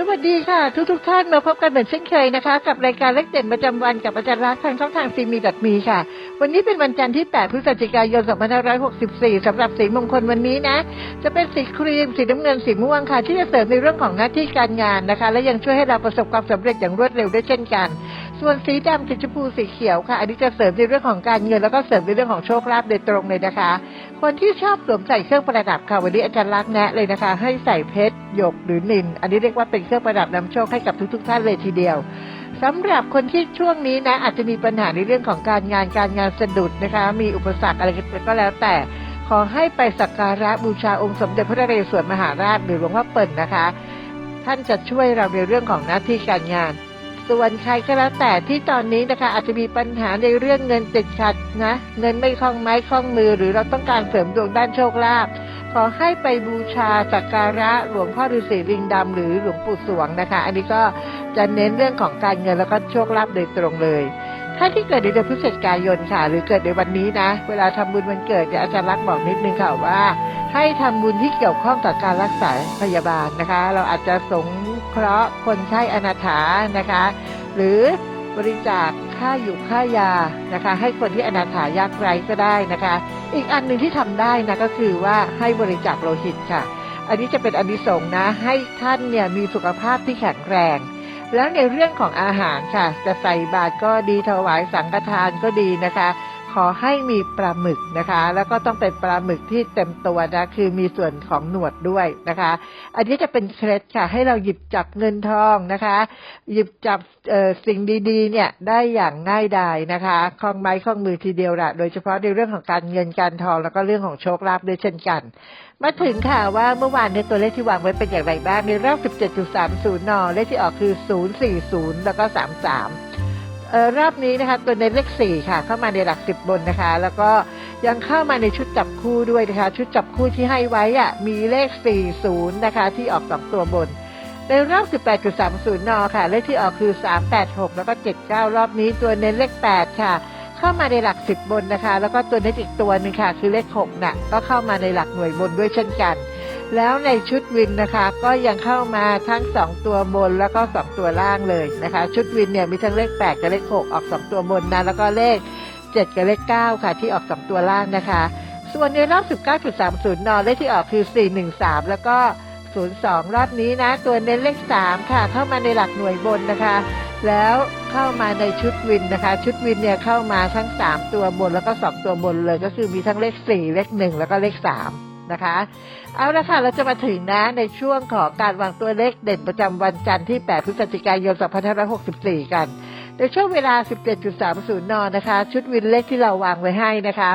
สวัสดีค่ะ ทุกทุกท่านมาพบกันเหมือนเช่นเคยนะคะ กับรายการเล็กเด่นประจำวันกับอาจารย์รักทางช่องทางซีมีดัตมีค่ะ วันนี้เป็นวันจันทร์ที่ 8 พฤศจิกายน 2564 สำหรับสีมงคลวันนี้นะ จะเป็นสีครีม สีน้ำเงินสีม่วงค่ะ ที่จะเสริมในเรื่องของหน้าที่การงานนะคะ และยังช่วยให้เราประสบความสำเร็จอย่างรวดเร็วได้เช่นกัน ส่วนสีดำสีชมพูสีเขียวค่ะ อันนี้จะเสริมในเรื่องของการเงิน แล้วก็เสริมในเรื่องของโชคลาภโดยตรงเลยนะคะ คนที่ชอบสวมใส่เครื่องประดับค่ะวันนี้อาจารย์ลักแนะเลยนะคะ ให้ใส่เพชรหยกหรือนิน อันนี้เรียกว่าเป็นเครื่องประดับนำโชคให้กับทุก ๆ ท่านเลยทีเดียวสำหรับคนที่ช่วงนี้นะ อาจจะมีปัญหาในเรื่องของการงานการงานสะดุดนะคะ มีอุปสรรคอะไรก็แล้วแต่ขอให้ไปสักการะบูชาองค์สมเด็จพระนเรศวรมหาราชหรือหลวงพ่อเปิ่นนะคะ ท่านจะช่วยเราในเรื่องของหน้าที่การงาน ส่วนใครก็แล้วแต่ที่ตอนนี้นะคะ อาจจะมีปัญหาในเรื่องเงินติดขัดนะ เงินไม่คล่องไม้คล่องมือ หรือเราต้องการเสริมดวงด้านโชคลาภขอให้ไปบูชาสักการะหลวงพ่อฤาษีลิงดำหรือหลวงปู่สวงนะคะ อันนี้ก็จะเน้นเรื่องของการเงินแล้วก็โชคลาภโดยตรงเลยถ้าที่เกิดในเดือนพฤศจิกายนค่ะ หรือเกิดในวันนี้นะ เวลาทำบุญวันเกิดเนี่ยอาจารย์รักบอกนิดนึงค่ะว่า ให้ทำบุญที่เกี่ยวข้องกับการรักษาพยาบาลนะคะ เราอาจจะสง เคราะห์คนไข้อนาถานะคะ หรือบริจาคค่าอยู่ค่ายานะคะ ให้คนที่อนาถายากไร้ก็ได้นะคะ อีกอันหนึ่งที่ทำได้นะก็คือว่าให้บริจาคโลหิตค่ะ อันนี้จะเป็นอนนิสงส์นะ ให้ท่านเนี่ยมีสุขภาพที่แข็งแรง แล้วในเรื่องของอาหารค่ะ จะใส่บาตรก็ดีถวายสังฆทานก็ดีนะคะ อให้มีปลาหมึกนะคะ แล้วก็ต้องเป็นปลาหมึกที่เต็มตัวนะคือมีส่วนของหนวดด้วยนะคะ อันนี้จะเป็นเคล็ดค่ะ ให้เราหยิบจับเงินทองนะคะ หยิบจับสิ่งดีๆ เนี่ยได้อย่างง่ายดายนะคะคล่องไม้คล่องมือทีเดียวละโดยเฉพาะในเรื่องของการเงินการทองแล้วก็เรื่องของโชคลาภด้วยเช่นกัน มาถึงค่ะว่าเมื่อวานในตัวเลขที่วางไว้เป็นอย่างไรบ้างในรอบ 17.30 น เลขที่ออกคือ 040 แล้วก็ 33 รอบนี้นะคะตัวในเลขสี่ค่ะ เข้ามาในหลักสิบบนนะคะ แล้วก็ยังเข้ามาในชุดจับคู่ด้วยนะคะ ชุดจับคู่ที่ให้ไว้อะมีเลข40นย์นะคะ ที่ออกสองตัวบนในรอบ 18.30 น ค่ะ เลขที่ออกคือ 386 แล้วก็ 79 รอบนี้ตัวเน้นเลข 8 ค่ะ เข้ามาในหลัก 10 บนนะคะ แล้วก็ตัวเน้นอีกตัวหนึงค่ะ คือเลข 6 น่ะ ก็เข้ามาในหลักหน่วยบนด้วยเช่นกัน แล้วในชุดวินนะคะ ก็ยังเข้ามาทั้ง 2 ตัวบนแล้วก็ 2 ตัวล่างเลยนะคะ ชุดวินเนี่ยมีทั้งเลข 8 กับเลข 6 ออก 2 ตัวบนนะแล้วก็เลข 7 กับเลข 9 ค่ะ ที่ออก 2 ตัวล่างนะคะ ส่วนในรอบ 19.30 นอนเลขที่ออกคือ 413 แล้วก็ 02 รอบนี้นะ ตัวเน้นเลข 3 ค่ะ เข้ามาในหลักหน่วยบนนะคะ แล้วเข้ามาในชุดวินนะคะ ชุดวินเนี่ยเข้ามาทั้ง 3 ตัวบนแล้วก็ 2 ตัวบนเลย ก็คือมีทั้งเลข 4 เลข 1 แล้วก็เลข 3 นะคะ เอาละค่ะเราจะมาถึงนะในช่วงของการวางตัวเลขเด่นประจำวันจันทร์ที่ 8 พฤศจิกายน 2564 กัน ในช่วงเวลา 17.30 น นะคะ ชุดวินเลขที่เราวางไว้ให้นะคะ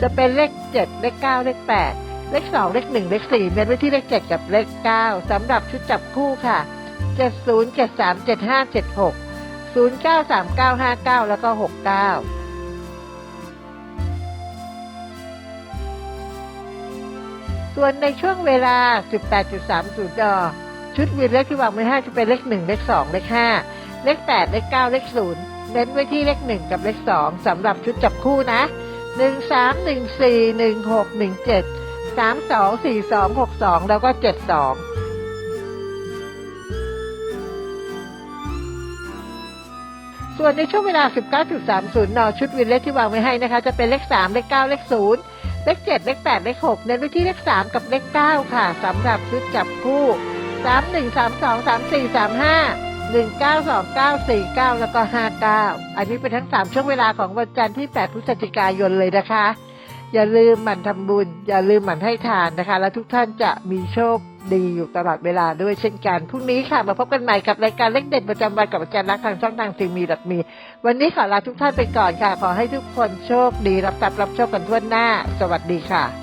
จะเป็นเลข 7 เลข 9 เลข 8 เลข 2 เลข 1 เลข 4เน้นไว้ที่เลข 7 กับเลข 9สำหรับชุดจับคู่ค่ะ 70 73 75 76 093959 แล้วก็ 69 ส่วนในช่วงเวลา 18.30นชุดวินเลขที่วางไว้ให้จะเป็นเลข 1 เลข 2 เลข 5 เลข 8 เลข 9 เลข 0 เน้นไว้ที่เลข 1 กับเลข 2สำหรับชุดจับคู่นะ 1 3 1 4 1 6 1 7 3 2 4 2 6 2 แล้วก็ 72ส่วนในช่วงเวลา 19.30 น ชุดวินเลขที่วางไว้ให้นะคะ จะเป็นเลข 3 เลข 9 เลข 0 เลขเจ็ดเลขแปดเลขหกเน้นไปที่เลขสามกับเลขเก้าค่ะสำหรับซื้อจับคู่สามหนึ่งสามสองสามสี่สามห้าหนึ่งเก้าสองเก้าสี่เก้าแล้วก็ห้าเก้าอันนี้เป็นทั้งสามช่วงเวลาของวันจันทร์ที่แปดพฤศจิกายนเลยนะคะ อย่าลืมหมั่นทำบุญ อย่าลืมหมั่นให้ทานนะคะ และทุกท่านจะมีโชคดีอยู่ตลอดเวลาด้วยเช่นกัน พรุ่งนี้ค่ะ มาพบกันใหม่กับรายการเล็กเด็ดประจำวันกับอาจารย์รักทางช่องทางซีมีดัดมี วันนี้ขอลาทุกท่านไปก่อนค่ะ ขอให้ทุกคนโชคดีรับทรัพย์รับโชคกันทั่วหน้า สวัสดีค่ะ